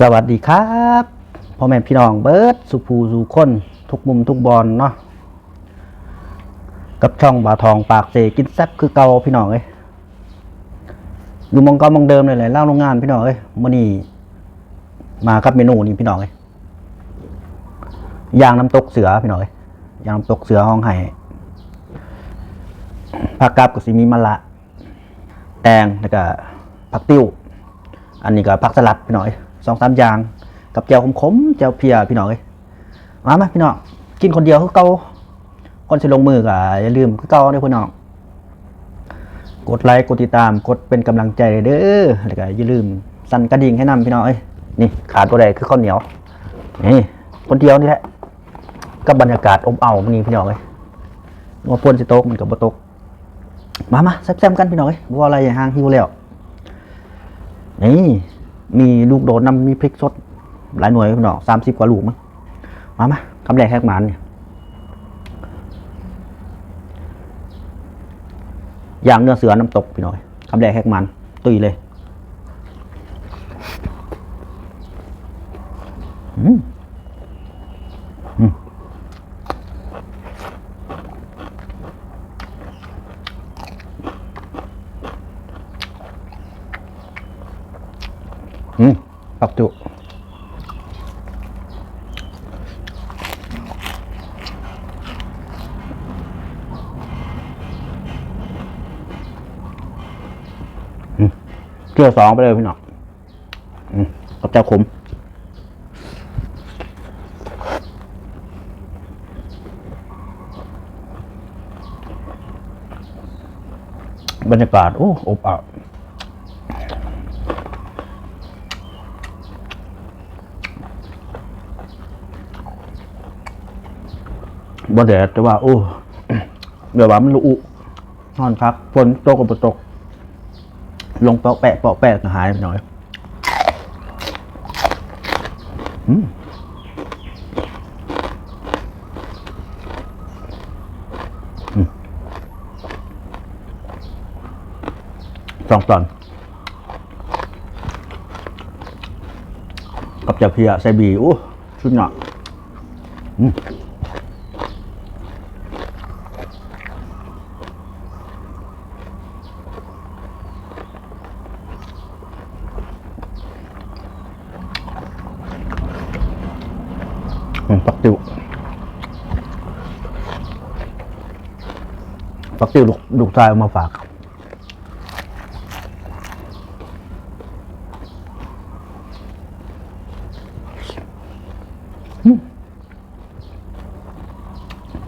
สวัสดีครับพ่อแม่พี่น้องเบิร์ดสุภูสุคนทุกมุมทุกบอลเนาะกับช่องบาทองปากเสกินแซบคือเก่าพี่น้องเอ้ยอยู่มองเกามองเดิมเลยแหละเล่าโรงงานพี่น้องเอ้ยมื่อนี้มากับเมนูนี้พี่น้องเอ้ยยางน้ำตกเสือพี่น้องเอ้ยยางน้ำตกเสือห้องไห้ผักกาบกับซีมีมะละแตงแล้วก็ผักติ้ว อันนี้ก็ผักสลัดพี่น้อย สองสามอย่างกับแจ่วขมๆแจ่วเพียพี่น้อยมาไหมพี่น้องกินคนเดียวคือเก่าคนจะลงมือก็อย่าลืมคือเกาเด้อพี่น้องกดไลค์กดติดตามกดเป็นกำลังใจเด้อแล้วก็อย่าลืมสั่นกระดิ่งให้นำพี่น้อยนี่ขาดตัวใดคือข้าวเหนียวนี่คนเดียวนี่แหละกับบรรยากาศอบเอามันนี่พี่น้องเอ้ยว่าพวนสิโตกมันกับบตกมามาแซ่บๆกันพี่น้อยบ่ว่าอะไรอย่างห่างหิวแล้วนี่ มีลูกโดดน้ำมีพริกสด หลายหน่วยพี่น้องสามสิบกว่าลูกมั้งมามาคำแรกแหกหมันเนี่ยอย่างเนื้อเสือน้ำตกพี่น้อยคำแรกแหกมันตุยเลย อืมอืมอืม ปักจุเกลือสองไปเลยพี่น้องกับเจ้าขมบรรยากาศ โอ้อบอ้าว บ่แดดแต่ว่า โอ้เดี๋ยวว่ามันรู้นอนพักฝนตกกับตก ลงเปาะแปะเปาะแปะก็หายไปหน่อยอืมอืมสองตอน กับจากเพียใส่บีโอ้ชุดหนักอืม อืมปักติวปักติวลูกลูกชายเอามาฝาก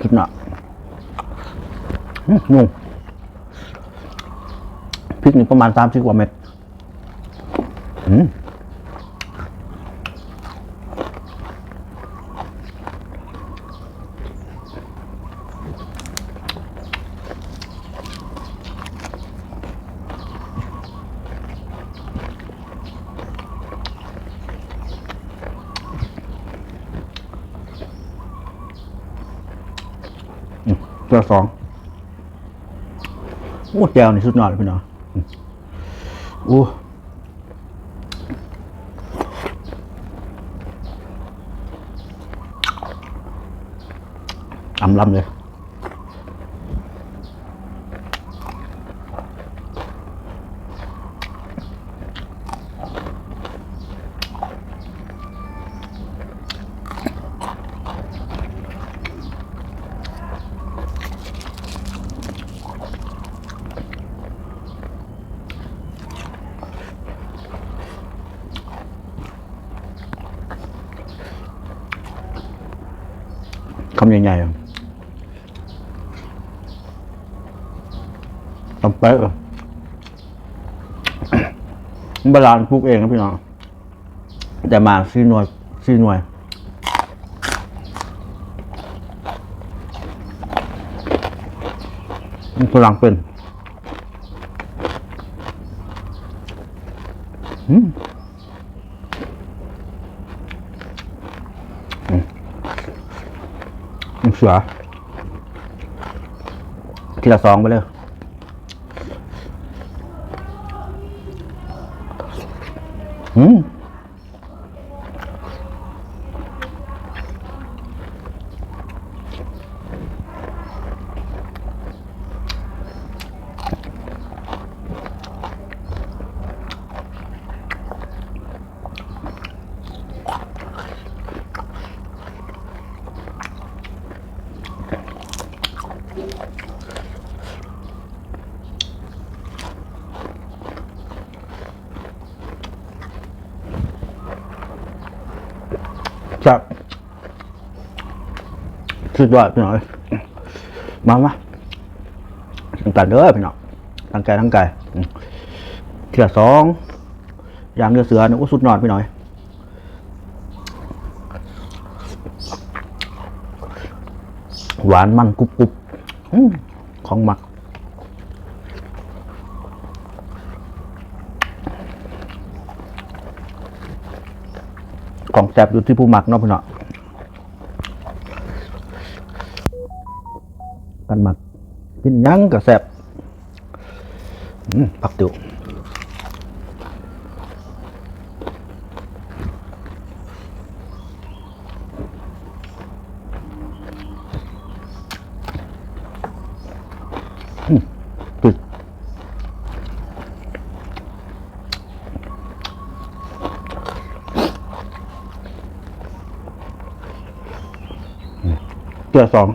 คิดหนักงงพริกนี่ประมาณสามสิบกว่าเม็ดอืมเตัวสองโอ้แจวนี่สุดยอดเลยพี่น้องอืมโอ้อำลำเลย คำใหญ่ๆอะทำเป๊ะบาลานซ์ปลูกเองนะพี่น้อง แต่มาซีหน่วยซีหน่วยมันกำลังเป็นอืม อืม เสือ ทีละสองไปเลยอืม จับ สุดยอดพี่น้อยมามาตั้งแต่เด้อพี่น้องตั้งใจตั้งใจเทียสองยางเนื้อเสือนี่โอ้สุดยอดพี่น้อยหวานมันกรุบกรุบของหมักของแซ่บอยู่ที่ผู้หมักเนาะพี่เนาะกันหมัก กินยังกับแซ่บอืมผักติวอืมปิดเกลือสอง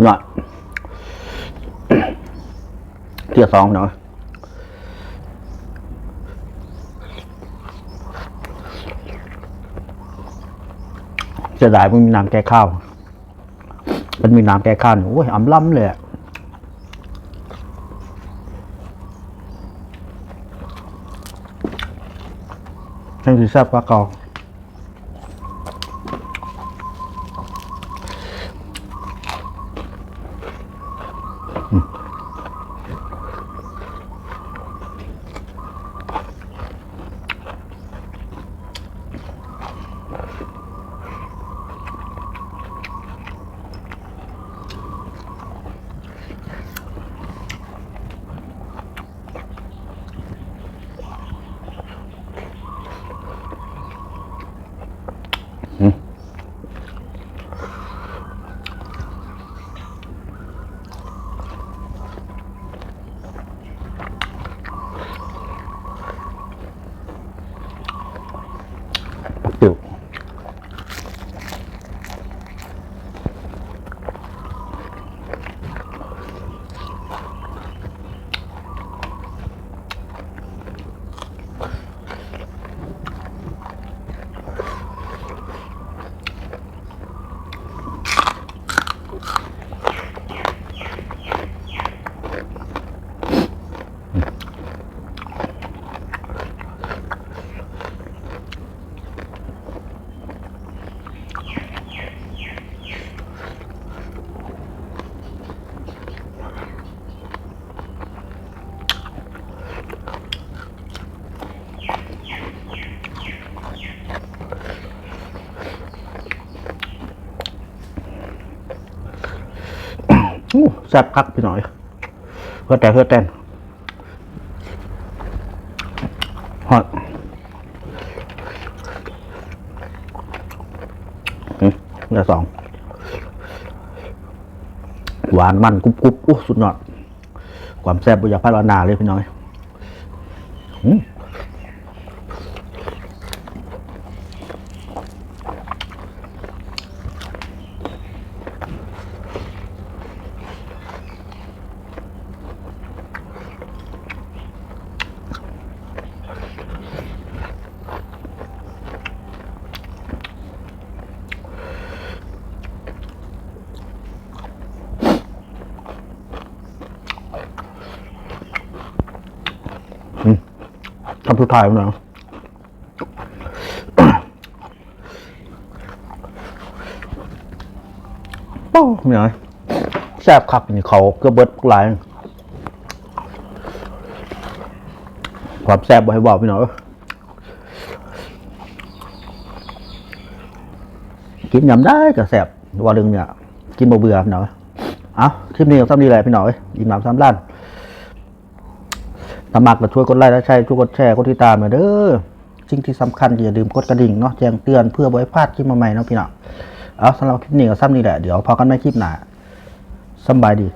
ดยอดเที่ยร์สองเนาะเสียดายมันมีน้ำแก้ข้าว มันมีน้ำแก้ข้าวโอ้ยอ่ำล้ำเลยอะให้ดีแซ่บว่าเก่า แซ่บคักพี่หน่อยเพื่อแต่เพื่อแตนฮอตเนื้อสองหวานมันกรุบกรุบอู้สุดยอดความแซ่บบุญยาพารานาเลยพี่น้อยอืม ทำสุดท้ายมันนะป้องไม่น้อยแซ่บคักนี่เขาเกือบเบิดหลายความแซ่บบ่ให้บอกพี่น้อยกินยำได้ก็แซ่บว่าเรื่องเนี่ยกินบ่เบื่อพี่น้องเอาคลิปนี้ก็ซ้ำนี้แหละพี่น้องอีกหนามซ้ำล้าน สมัครมาช่วยกดไลค์และใช้ช่วยกดแชร์กดติดตามหน่อยเด้อสิ่งที่สำคัญอย่าลืมกดกระดิ่งเนาะแจ้งเตือนเพื่อบ่ให้พลาดคลิปใหม่ๆเนาะพี่น้องเอาสำหรับคลิปนี้ก็ซ้ำนี่แหละเดี๋ยวพอกันใหม่คลิปหน้าสบายดี